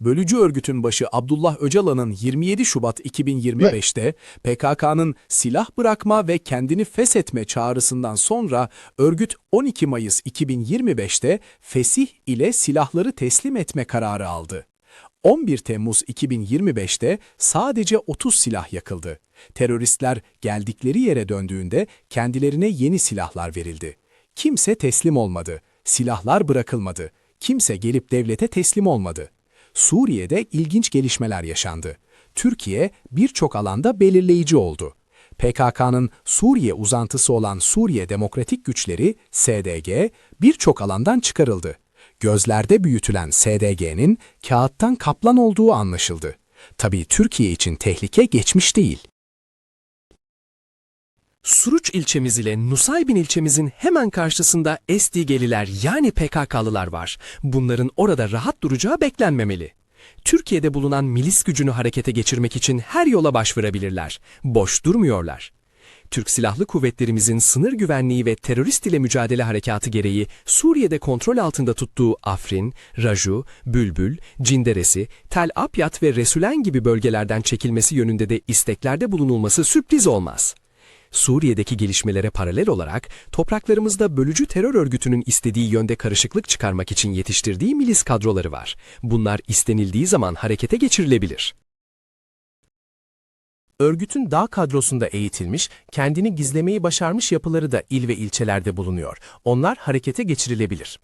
Bölücü örgütün başı Abdullah Öcalan'ın 27 Şubat 2025'te PKK'nın silah bırakma ve kendini feshetme çağrısından sonra örgüt 12 Mayıs 2025'te fesih ile silahları teslim etme kararı aldı. 11 Temmuz 2025'te sadece 30 silah yakıldı. Teröristler geldikleri yere döndüğünde kendilerine yeni silahlar verildi. Kimse teslim olmadı. Silahlar bırakılmadı. Kimse gelip devlete teslim olmadı. Suriye'de ilginç gelişmeler yaşandı. Türkiye birçok alanda belirleyici oldu. PKK'nın Suriye uzantısı olan Suriye Demokratik Güçleri SDG birçok alandan çıkarıldı. Gözlerde büyütülen SDG'nin kağıttan kaplan olduğu anlaşıldı. Tabii Türkiye için tehlike geçmiş değil. Suruç ilçemiz ile Nusaybin ilçemizin hemen karşısında SDG'liler yani PKK'lılar var. Bunların orada rahat duracağı beklenmemeli. Türkiye'de bulunan milis gücünü harekete geçirmek için her yola başvurabilirler. Boş durmuyorlar. Türk Silahlı Kuvvetlerimizin sınır güvenliği ve terörist ile mücadele harekatı gereği Suriye'de kontrol altında tuttuğu Afrin, Raju, Bülbül, Cinderesi, Tel Abyad ve Resülen gibi bölgelerden çekilmesi yönünde de isteklerde bulunulması sürpriz olmaz. Suriye'deki gelişmelere paralel olarak topraklarımızda bölücü terör örgütünün istediği yönde karışıklık çıkarmak için yetiştirdiği milis kadroları var. Bunlar istenildiği zaman harekete geçirilebilir. Örgütün dağ kadrosunda eğitilmiş, kendini gizlemeyi başarmış yapıları da il ve ilçelerde bulunuyor. Onlar harekete geçirilebilir.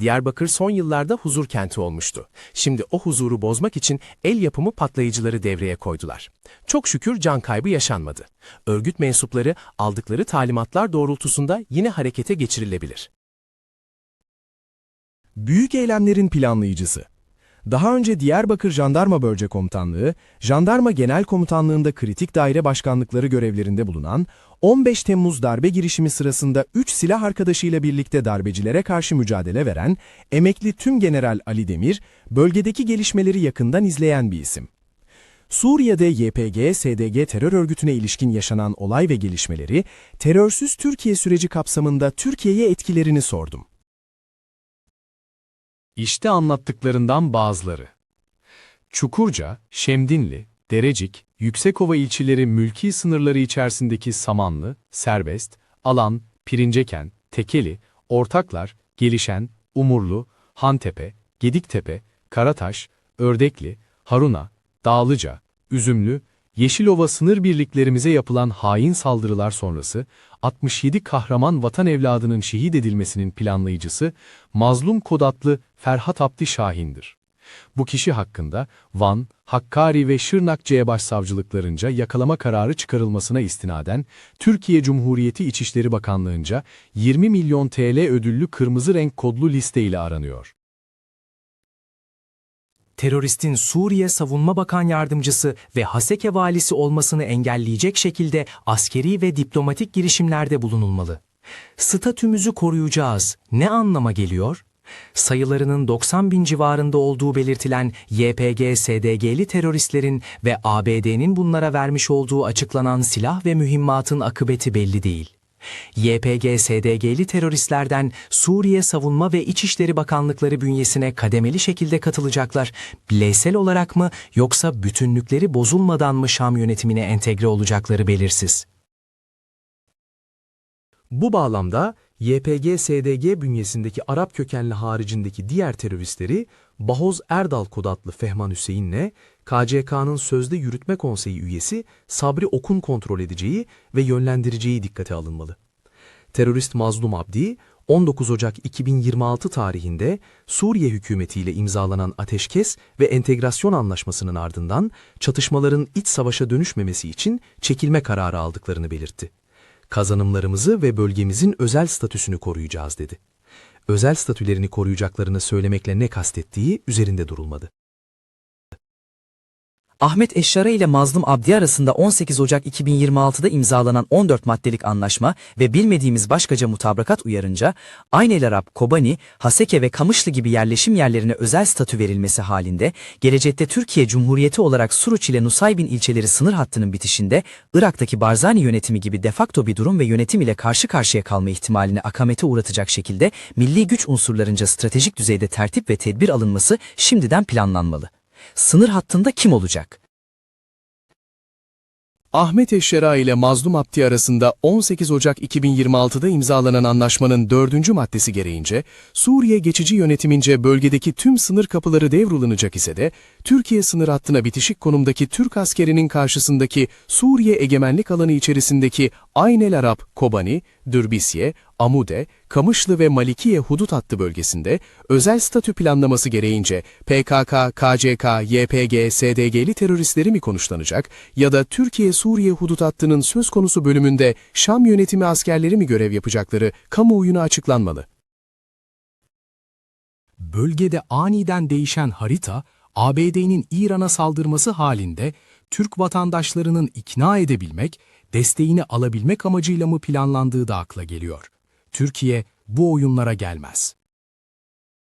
Diyarbakır son yıllarda huzur kenti olmuştu. Şimdi o huzuru bozmak için el yapımı patlayıcıları devreye koydular. Çok şükür can kaybı yaşanmadı. Örgüt mensupları aldıkları talimatlar doğrultusunda yine harekete geçirilebilir. Büyük eylemlerin planlayıcısı. Daha önce Diyarbakır Jandarma Bölge Komutanlığı, Jandarma Genel Komutanlığı'nda kritik daire başkanlıkları görevlerinde bulunan, 15 Temmuz darbe girişimi sırasında 3 silah arkadaşıyla birlikte darbecilere karşı mücadele veren, emekli Tüm General Ali Demir, bölgedeki gelişmeleri yakından izleyen bir isim. Suriye'de YPG-SDG terör örgütüne ilişkin yaşanan olay ve gelişmeleri, terörsüz Türkiye süreci kapsamında Türkiye'ye etkilerini sordum. İşte anlattıklarından bazıları. Çukurca, Şemdinli, Derecik, Yüksekova ilçeleri mülki sınırları içerisindeki Samanlı, Serbest, Alan, Pirinceken, Tekeli, Ortaklar, Gelişen, Umurlu, Hantepe, Gediktepe, Karataş, Ördekli, Haruna, Dağlıca, Üzümlü, Yeşilova sınır birliklerimize yapılan hain saldırılar sonrası 67 kahraman vatan evladının şehit edilmesinin planlayıcısı mazlum kod adlı Ferhat Abdi Şahin'dir. Bu kişi hakkında Van, Hakkari ve Şırnak C Başsavcılıklarınca yakalama kararı çıkarılmasına istinaden Türkiye Cumhuriyeti İçişleri Bakanlığınca 20 milyon TL ödüllü kırmızı renk kodlu liste ile aranıyor. Teröristin Suriye Savunma Bakan Yardımcısı ve Haseke valisi olmasını engelleyecek şekilde askeri ve diplomatik girişimlerde bulunulmalı. Statümüzü koruyacağız ne anlama geliyor? Sayılarının 90 bin civarında olduğu belirtilen YPG-SDG'li teröristlerin ve ABD'nin bunlara vermiş olduğu açıklanan silah ve mühimmatın akıbeti belli değil. YPG-SDG'li teröristlerden Suriye Savunma ve İçişleri Bakanlıkları bünyesine kademeli şekilde katılacaklar. Bireysel olarak mı yoksa bütünlükleri bozulmadan mı Şam yönetimine entegre olacakları belirsiz. Bu bağlamda YPG-SDG bünyesindeki Arap kökenli haricindeki diğer teröristleri Bahoz Erdal kod adlı Fehman Hüseyin'le KCK'nın sözde yürütme konseyi üyesi Sabri Okun kontrol edeceği ve yönlendireceği dikkate alınmalı. Terörist Mazlum Abdi, 19 Ocak 2026 tarihinde Suriye hükümetiyle imzalanan ateşkes ve entegrasyon anlaşmasının ardından çatışmaların iç savaşa dönüşmemesi için çekilme kararı aldıklarını belirtti. Kazanımlarımızı ve bölgemizin özel statüsünü koruyacağız dedi. Özel statülerini koruyacaklarını söylemekle ne kastettiği üzerinde durulmadı. Ahmet Eşşara ile Mazlum Abdi arasında 18 Ocak 2026'da imzalanan 14 maddelik anlaşma ve bilmediğimiz başkaca mutabakat uyarınca Ayn el Arap, Kobani, Haseke ve Kamışlı gibi yerleşim yerlerine özel statü verilmesi halinde gelecekte Türkiye Cumhuriyeti olarak Suruç ile Nusaybin ilçeleri sınır hattının bitişinde Irak'taki Barzani yönetimi gibi defakto bir durum ve yönetim ile karşı karşıya kalma ihtimalini akamete uğratacak şekilde milli güç unsurlarınca stratejik düzeyde tertip ve tedbir alınması şimdiden planlanmalı. Sınır hattında kim olacak? Ahmet Eşşera ile Mazlum Abdi arasında 18 Ocak 2026'da imzalanan anlaşmanın dördüncü maddesi gereğince, Suriye geçici yönetimince bölgedeki tüm sınır kapıları devralınacak ise de, Türkiye sınır hattına bitişik konumdaki Türk askerinin karşısındaki Suriye egemenlik alanı içerisindeki Ayn el Arap, Kobani, Dürbisye, Amude, Kamışlı ve Malikiye hudut hattı bölgesinde özel statü planlaması gereğince PKK, KCK, YPG, SDG'li teröristleri mi konuşlanacak ya da Türkiye-Suriye hudut hattının söz konusu bölümünde Şam yönetimi askerleri mi görev yapacakları kamuoyuna açıklanmalı. Bölgede aniden değişen harita, ABD'nin İran'a saldırması halinde Türk vatandaşlarının ikna edebilmek, desteğini alabilmek amacıyla mı planlandığı da akla geliyor. Türkiye bu oyunlara gelmez.